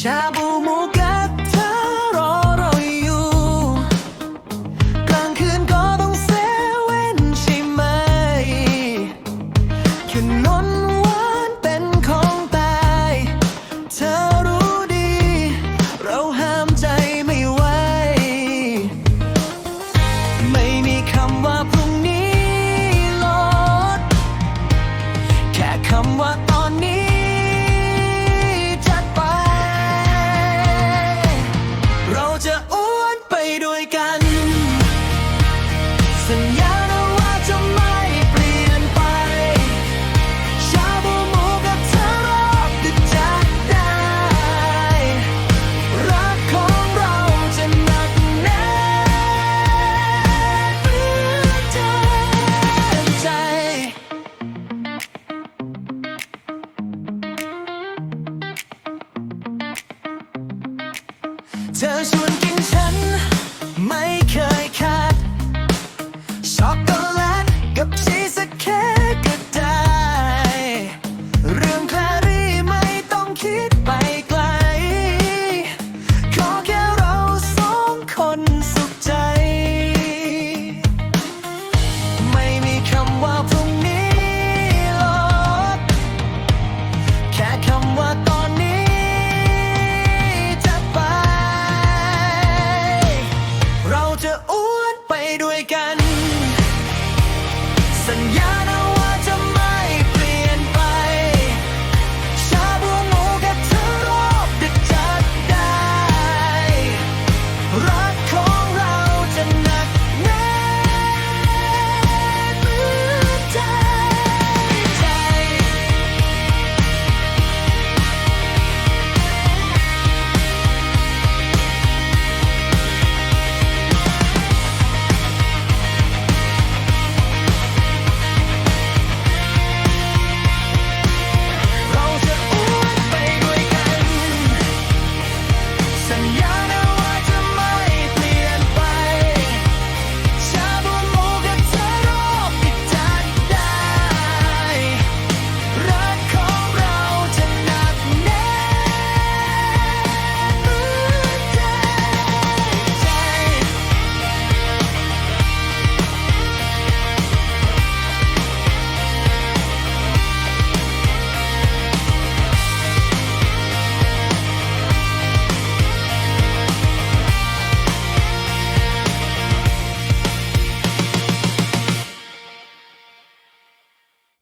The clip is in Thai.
ชาบูหมูกระทะรอเราอยู่ กลางคืนก็ต้องเซเว่นใช่ไหมขนมหวานเป็นของตาย เธอรู้ดี เราห้ามใจไม่ไหว ไม่มีคำว่าพรุ่งนี้ลด แค่คำว่าตอนนี้ Does one can tell? จะอ้วนไปด้วยกัน